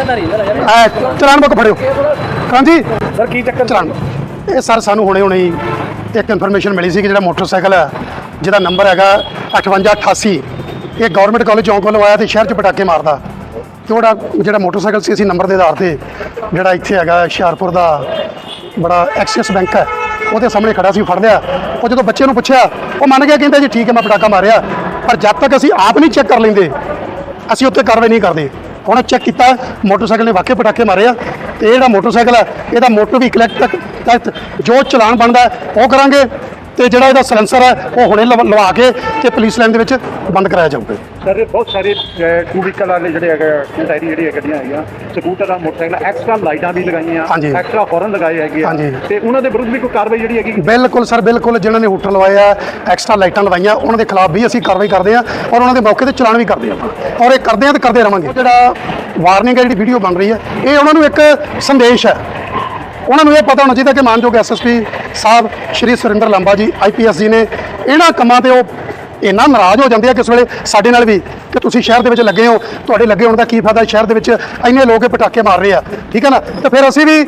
ਐ ਚਲਾਨ ਬੁੱਕ ਫੜਿਓ। ਹਾਂਜੀ? ਸਰ ਕੀ ਚੱਕਰ ਚਲਾਨ ਇਹ ਸਰ ਸਾਨੂੰ ਹੁਣੇ ਹੁਣੇ ਹੀ ਇੱਕ ਇਨਫੋਰਮੇਸ਼ਨ ਮਿਲੀ ਸੀ ਕਿ ਜਿਹੜਾ ਮੋਟਰਸਾਈਕਲ ਹੈ ਜਿਹਦਾ ਨੰਬਰ ਹੈਗਾ 5888 ਇਹ ਗਵਰਨਮੈਂਟ ਕਾਲਜ ਚੌਂਕ ਵੱਲੋਂ ਆਇਆ ਤੇ ਸ਼ਹਿਰ 'ਚ ਪਟਾਕੇ ਮਾਰਦਾ। ਉਹਦਾ ਜਿਹੜਾ ਮੋਟਰਸਾਈਕਲ ਸੀ ਅਸੀਂ ਨੰਬਰ ਦੇ ਆਧਾਰ ਤੇ ਜਿਹੜਾ ਇੱਥੇ ਹੈਗਾ ਹੁਸ਼ਿਆਰਪੁਰ ਦਾ ਬੜਾ ਐਕਸਿਸ ਬੈਂਕ ਹੈ ਉਹਦੇ ਸਾਹਮਣੇ ਖੜਾ ਸੀ ਫੜ ਲਿਆ। ਉਹ ਜਦੋਂ ਬੱਚੇ ਨੂੰ ਪੁੱਛਿਆ ਉਹ ਮੰਨ ਗਿਆ ਕਹਿੰਦਾ ਜੀ ਠੀਕ ਹੈ ਮੈਂ ਪਟਾਕਾ ਮਾਰਿਆ। ਪਰ ਜਦ ਤੱਕ ਅਸੀਂ ਆਪ ਨਹੀਂ ਚੈੱਕ ਕਰ ਲੈਂਦੇ ਅਸੀਂ ਉੱਤੇ ਕਾਰਵਾਈ ਨਹੀਂ ਕਰਦੇ। ਹੁਣ ਚੈੱਕ ਕੀਤਾ? ਮੋਟਰਸਾਈਕਲ ਨੇ ਵਾਕਈ ਪਟਾਕੇ ਮਾਰੇ ਆ। ਤੇ ਇਹ ਜਿਹੜਾ ਮੋਟਰਸਾਈਕਲ ਹੈ ਇਹਦਾ ਮੋਟਰ ਵੀ ਕਲੈਕਟ ਤੱਕ ਤੱਕ ਜੋ ਚਲਾਨ ਬਣਦਾ ਉਹ ਕਰਾਂਗੇ। ਤੇ ਜਿਹੜਾ ਇਹਦਾ ਸਲੈਂਸਰ ਹੈ ਉਹ ਹੁਣੇ ਲਵਾ ਲਵਾ ਕੇ ਤੇ ਪੁਲਿਸ ਲਾਈਨ ਦੇ ਵਿੱਚ ਬੰਦ ਕਰਾਇਆ ਜਾਊਗਾ। ਸਰ ਬਹੁਤ ਸਾਰੇ ਟੂ ਵੀਕਲ ਵਾਲੇ ਜਿਹੜੇ ਹੈਗੇ ਟੂ ਟਾਇਰੀ ਜਿਹੜੀਆਂ ਗੱਡੀਆਂ ਹੈਗੀਆਂ ਸਕੂਟਰ ਆ ਮੋਟਰਸਾਈਕਲ ਐਕਸਟਰਾ ਲਾਈਟਾਂ ਵੀ ਲਗਾਈਆਂ ਹਾਂਜੀ। ਐਕਸਟਰਾ ਹੌਰਨ ਲਗਾਏ ਹੈਗੇ ਆ। ਹਾਂਜੀ। ਤੇ ਉਹਨਾਂ ਦੇ ਵਿਰੁੱਧ ਵੀ ਕੋਈ ਕਾਰਵਾਈ ਜਿਹੜੀ ਹੈਗੀ? ਬਿਲਕੁਲ ਸਰ ਬਿਲਕੁਲ ਜਿਨ੍ਹਾਂ ਨੇ ਹੂਟਰ ਲਵਾਏ ਆ ਐਕਸਟਰਾ ਲਾਈਟਾਂ ਲਵਾਈਆਂ ਉਹਨਾਂ ਦੇ ਖਿਲਾਫ ਵੀ ਅਸੀਂ ਕਾਰਵਾਈ ਕਰਦੇ ਆ ਔਰ ਉਹਨਾਂ ਦੇ ਮੌਕੇ ਤੇ ਚਲਾਨ ਵੀ ਕਰਦੇ ਆ ਔਰ ਇਹ ਕਰਦੇ ਆ ਤੇ ਕਰਦੇ ਰਵਾਂਗੇ। ਜਿਹੜਾ ਵਾਰਨਿੰਗ ਹੈ ਜਿਹੜੀ ਵੀਡੀਓ ਬਣ ਰਹੀ ਹੈ ਇਹ ਉਹਨਾਂ ਨੂੰ ਇੱਕ ਸੰਦੇਸ਼ ਹੈ ਉਹਨਾਂ ਨੂੰ ਇਹ ਪਤਾ ਹੋਣਾ ਚਾਹੀਦਾ ਕਿ ਮਾਨਯੋਗ ਐਸਐਸਪੀ ਸਾਹਿਬ ਸ਼੍ਰੀ ਸੁਰਿੰਦਰ ਲੰਬਾ ਜੀ ਆਈਪੀਐਸ ਜੀ ਨੇ ਇਹਨਾਂ ਕੰਮਾਂ ਤੇ ਉਹ ਇੰਨਾ ਨਾਰਾਜ਼ ਹੋ ਜਾਂਦੇ ਆ ਕਿਸ ਵੇਲੇ ਸਾਡੇ ਨਾਲ ਵੀ ਕਿ ਤੁਸੀਂ ਸ਼ਹਿਰ ਦੇ ਵਿੱਚ ਲੱਗੇ ਹੋ, ਤੁਹਾਡੇ ਲੱਗੇ ਹੋਣ ਦਾ ਕੀ ਫਾਇਦਾ ਸ਼ਹਿਰ ਦੇ ਵਿੱਚ ਇੰਨੇ ਲੋਕ ਪਟਾਕੇ ਮਾਰ ਰਹੇ ਆ, ਠੀਕ ਹੈ ਨਾ? ਤੇ ਫਿਰ ਅਸੀਂ ਵੀ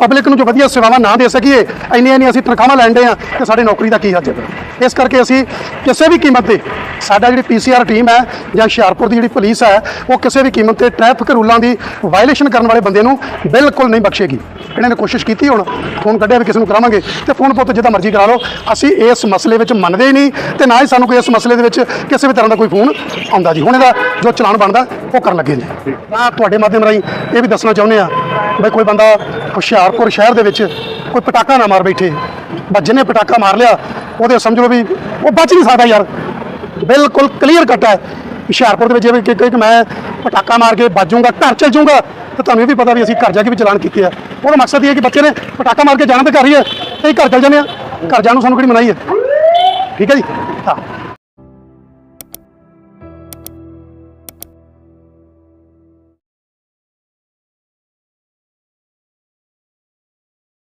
ਪਬਲਿਕ ਨੂੰ ਜੋ ਵਧੀਆ ਸੇਵਾਵਾਂ ਨਾ ਦੇ ਸਕੀਏ, ਇੰਨੀਆਂ ਨਹੀਂ ਅਸੀਂ ਤਨਖਾਹਾਂ ਲੈਣ ਦੇ ਆ ਕਿ ਸਾਡੀ ਨੌਕਰੀ ਦਾ ਕੀ ਹੱਜ ਹੈ। ਇਸ ਕਰਕੇ ਅਸੀਂ ਕਿਸੇ ਵੀ ਕੀਮਤ ਤੇ ਸਾਡਾ ਜਿਹੜੀ ਪੀਸੀਆਰ ਟੀਮ ਹੈ ਜਾਂ ਹੁਸ਼ਿਆਰਪੁਰ ਦੀ ਜਿਹੜੀ ਪੁਲਿਸ ਹੈ, ਉਹ ਕਿਸੇ ਵੀ ਕੀਮਤ ਤੇ ਟ੍ਰੈਫਿਕ ਰੂਲਾਂ ਦੀ ਵਾਇਲੇਸ਼ਨ ਕਰਨ ਵਾਲੇ ਬੰਦੇ ਨੂੰ ਬਿਲਕੁਲ ਨਹੀਂ ਬਖਸ਼ੇਗੀ। ਇਹਨਾਂ ਨੇ ਕੋਸ਼ਿਸ਼ ਕੀਤੀ ਹੁਣ, ਫੋਨ ਕੱਢਿਆ ਵੀ ਕਿਸੇ ਨੂੰ ਕਰਾਵਾਂਗੇ ਤੇ ਫੋਨ ਪੁੱਤ ਜਿੱਦਾਂ ਮਰਜ਼ੀ ਕਰਾ ਲਓ। ਅਸੀਂ ਇਸ ਮਸਲੇ ਵਿੱਚ ਮੰਨਦੇ ਹੀ ਨਹੀਂ ਤੇ ਨਾ ਹੀ ਸਾਨੂੰ ਕੋਈ ਇਸ ਮਸਲੇ ਦੇ ਵਿੱਚ ਕਿਸੇ ਵੀ ਤਰ੍ਹਾਂ ਦਾ ਕੋਈ ਫੋਨ ਆਉਂਦਾ ਜੀ। ਹੁਣ ਇਹਦਾ ਜੋ ਚਲਾਨ ਬਣਦਾ, ਉਹ ਕਰਨ ਲੱਗੇ ਜੀ। ਮੈਂ ਤੁਹਾਡੇ ਮਾਧਿਅਮ ਰਾਹੀਂ ਇਹ ਵੀ ਦੱਸਣਾ ਚਾਹੁੰਦੇ ਆ ਬਈ ਕੋਈ ਬੰਦਾ ਹੁਸ਼ਿਆਰਪੁਰ ਸ਼ਹਿਰ ਦੇ ਵਿੱਚ ਕੋਈ ਪਟਾਕਾ ਨਾ ਮਾਰ ਬੈਠੇ। ਬਸ ਜਿਹਨੇ ਪਟਾਕਾ ਮਾਰ ਲਿਆ, ਉਹਦੇ ਸਮਝ ਲਓ ਵੀ ਉਹ ਬਚ ਨਹੀਂ ਸਕਦਾ ਯਾਰ। ਬਿਲਕੁਲ ਕਲੀਅਰ ਕੱਟ ਹੈ। ਹੁਸ਼ਿਆਰਪੁਰ ਦੇ ਵਿੱਚ ਜਿਵੇਂ ਕਿ ਕਿ ਮੈਂ ਪਟਾਕਾ ਮਾਰ ਕੇ ਬਾਜੂਗਾ ਘਰ ਚਲ ਜਾਊਂਗਾ, ਤੇ ਤੁਹਾਨੂੰ ਇਹ ਵੀ ਪਤਾ ਵੀ ਅਸੀਂ ਘਰ ਜਾ ਕੇ ਵੀ ਚਲਾਨ ਕੀਤੇ ਆ ਉਹਦਾ ਮਕਸਦ ਇਹ ਹੈ ਕਿ ਬੱਚੇ ਨੇ ਪਟਾਕਾ ਮਾਰ ਕੇ ਜਾਣਾ ਤਾਂ ਘਰ ਹੀ ਹੈ। ਤੇ ਅਸੀਂ ਘਰ ਚਲ ਜਾਂਦੇ ਆ ਘਰ ਜਾਣ ਨੂੰ ਸਾਨੂੰ ਕਿਹੜੀ ਮਨਾਈ ਹੈ? ਠੀਕ ਹੈ ਜੀ? ਹਾਂ।